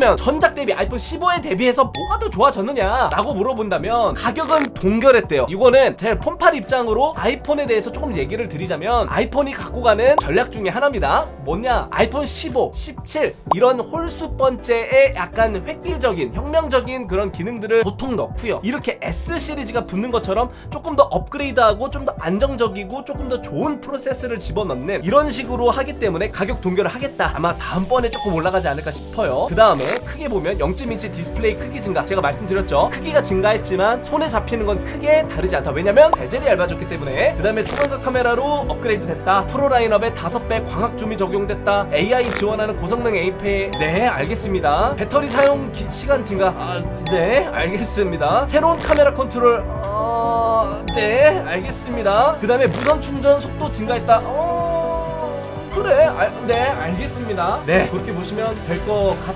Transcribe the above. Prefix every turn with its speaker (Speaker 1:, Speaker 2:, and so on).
Speaker 1: 그러면 전작 대비 아이폰 15에 대비해서 뭐가 더 좋아졌느냐 라고 물어본다면 가격은 동결했대요. 이거는 제 폰팔 입장으로 아이폰에 대해서 조금 얘기를 드리자면 아이폰이 갖고 가는 전략 중에 하나입니다. 뭐냐? 아이폰 15, 17 이런 홀수 번째의 약간 획기적인 혁명적인 그런 기능들을 보통 넣고요. 이렇게 S 시리즈가 붙는 것처럼 조금 더 업그레이드하고 좀 더 안정적이고 조금 더 좋은 프로세스를 집어넣는 이런 식으로 하기 때문에 가격 동결을 하겠다. 아마 다음번에 조금 올라가지 않을까 싶어요. 그 다음에 크게 보면 0.2인치 디스플레이 크기 증가. 제가 말씀드렸죠? 크기가 증가했지만 손에 잡히는 건 크게 다르지 않다. 왜냐면 베젤이 얇아졌기 때문에. 그 다음에 초광각 카메라로 업그레이드 됐다. 프로 라인업에 5배 광학 줌이 적용됐다. AI 지원하는 고성능 에이페 네 알겠습니다. 배터리 사용 기- 시간 증가. 아, 네 알겠습니다. 새로운 카메라 컨트롤. 어... 네 알겠습니다. 그 다음에 무선 충전 속도 증가했다. 어... 그래 알, 네 알겠습니다. 네 그렇게 보시면 될 것 같.